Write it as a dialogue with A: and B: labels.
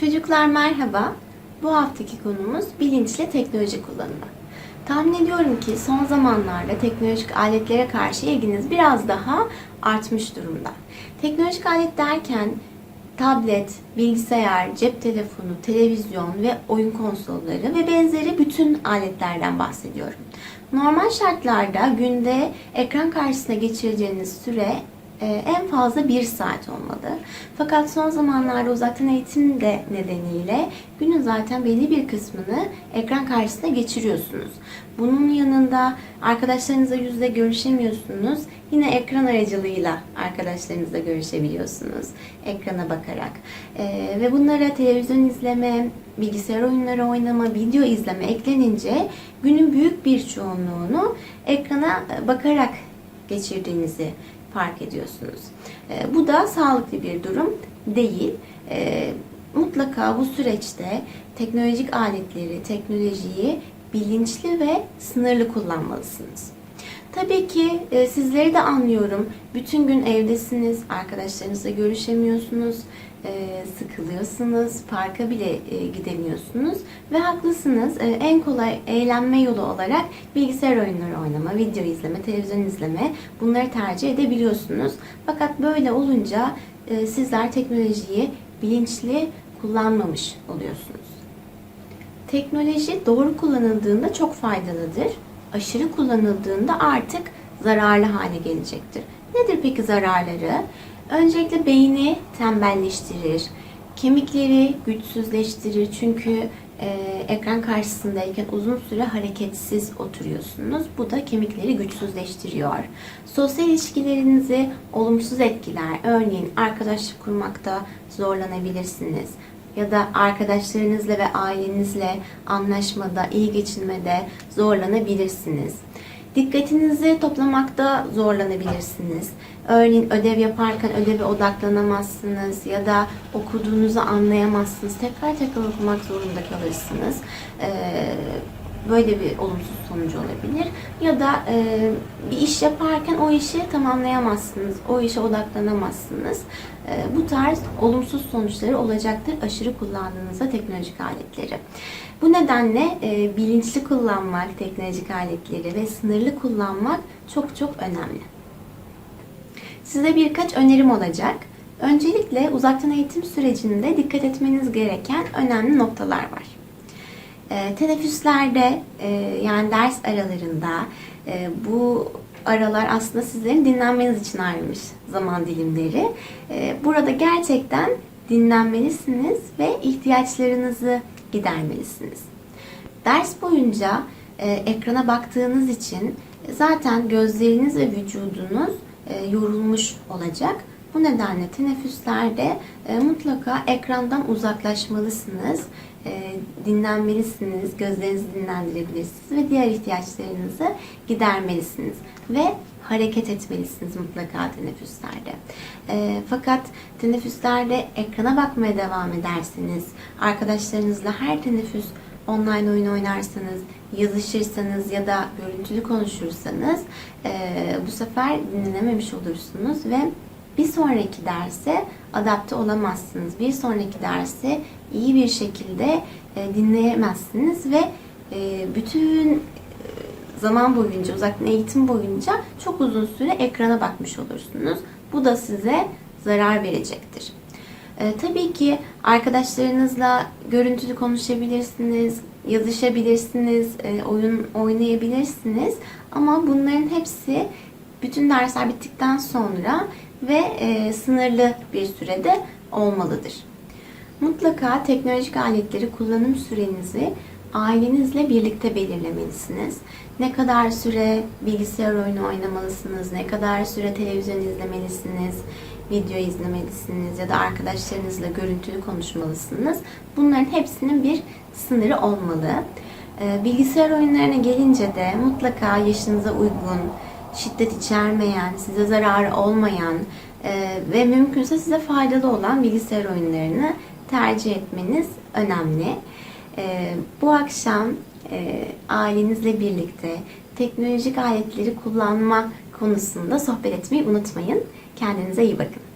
A: Çocuklar merhaba. Bu haftaki konumuz bilinçli teknoloji kullanımı. Tahmin ediyorum ki son zamanlarda teknolojik aletlere karşı ilginiz biraz daha artmış durumda. Teknolojik alet derken tablet, bilgisayar, cep telefonu, televizyon ve oyun konsolları ve benzeri bütün aletlerden bahsediyorum. Normal şartlarda günde ekran karşısına geçireceğiniz süre en fazla bir saat olmalı. Fakat son zamanlarda uzaktan eğitim de nedeniyle günün zaten belli bir kısmını ekran karşısında geçiriyorsunuz. Bunun yanında arkadaşlarınızla yüzle görüşemiyorsunuz. Yine ekran aracılığıyla arkadaşlarınızla görüşebiliyorsunuz. Ekrana bakarak. E, ve bunlara televizyon izleme, bilgisayar oyunları oynama, video izleme eklenince günün büyük bir çoğunluğunu ekrana bakarak geçirdiğinizi fark ediyorsunuz. E, bu da sağlıklı bir durum değil. E, mutlaka bu süreçte teknolojik aletleri, teknolojiyi bilinçli ve sınırlı kullanmalısınız. Tabii ki e, sizleri de anlıyorum. Bütün gün evdesiniz, arkadaşlarınızla görüşemiyorsunuz, e, sıkılıyorsunuz, parka bile e, gidemiyorsunuz ve haklısınız. E, en kolay eğlenme yolu olarak bilgisayar oyunları oynama, video izleme, televizyon izleme bunları tercih edebiliyorsunuz. Fakat böyle olunca e, sizler teknolojiyi bilinçli kullanmamış oluyorsunuz. Teknoloji doğru kullanıldığında çok faydalıdır. Aşırı kullanıldığında artık zararlı hale gelecektir. Nedir peki zararları? Öncelikle beyni tembelleştirir, kemikleri güçsüzleştirir çünkü e, ekran karşısındayken uzun süre hareketsiz oturuyorsunuz. Bu da kemikleri güçsüzleştiriyor. Sosyal ilişkilerinizi olumsuz etkiler. Örneğin arkadaşlık kurmakta zorlanabilirsiniz ya da arkadaşlarınızla ve ailenizle anlaşmada, iyi geçinmede zorlanabilirsiniz. Dikkatinizi toplamakta zorlanabilirsiniz. Örneğin ödev yaparken ödeve odaklanamazsınız ya da okuduğunuzu anlayamazsınız. Tekrar tekrar okumak zorunda kalırsınız. Ee, böyle bir olumsuz sonucu olabilir. Ya da e, bir iş yaparken o işi tamamlayamazsınız. O işe odaklanamazsınız. E, bu tarz olumsuz sonuçları olacaktır aşırı kullandığınızda teknolojik aletleri. Bu nedenle e, bilinçli kullanmak teknolojik aletleri ve sınırlı kullanmak çok çok önemli. Size birkaç önerim olacak. Öncelikle uzaktan eğitim sürecinde dikkat etmeniz gereken önemli noktalar var. E, teneffüslerde e, yani ders aralarında e, bu aralar aslında sizlerin dinlenmeniz için ayrılmış zaman dilimleri. E, burada gerçekten dinlenmelisiniz ve ihtiyaçlarınızı gidermelisiniz. Ders boyunca e, ekrana baktığınız için zaten gözleriniz ve vücudunuz e, yorulmuş olacak. Bu nedenle teneffüslerde e, mutlaka ekrandan uzaklaşmalısınız, e, dinlenmelisiniz, gözlerinizi dinlendirebilirsiniz ve diğer ihtiyaçlarınızı gidermelisiniz ve hareket etmelisiniz mutlaka teneffüslerde. E, fakat teneffüslerde ekrana bakmaya devam ederseniz, arkadaşlarınızla her teneffüs online oyun oynarsanız, yazışırsanız ya da görüntülü konuşursanız e, bu sefer dinlenememiş olursunuz ve bir sonraki derse adapte olamazsınız. Bir sonraki dersi iyi bir şekilde e, dinleyemezsiniz ve e, bütün e, zaman boyunca, uzaktan eğitim boyunca çok uzun süre ekrana bakmış olursunuz. Bu da size zarar verecektir. E, tabii ki arkadaşlarınızla görüntülü konuşabilirsiniz, yazışabilirsiniz, e, oyun oynayabilirsiniz. Ama bunların hepsi bütün dersler bittikten sonra ve e, sınırlı bir sürede olmalıdır. Mutlaka teknolojik aletleri kullanım sürenizi ailenizle birlikte belirlemelisiniz. Ne kadar süre bilgisayar oyunu oynamalısınız, ne kadar süre televizyon izlemelisiniz, video izlemelisiniz ya da arkadaşlarınızla görüntülü konuşmalısınız. Bunların hepsinin bir sınırı olmalı. Ee, Bilgisayar oyunlarına gelince de mutlaka yaşınıza uygun, şiddet içermeyen, size zararı olmayan e, ve mümkünse size faydalı olan bilgisayar oyunlarını tercih etmeniz önemli. E, bu akşam e, ailenizle birlikte teknolojik aletleri kullanma konusunda sohbet etmeyi unutmayın. Kendinize iyi bakın.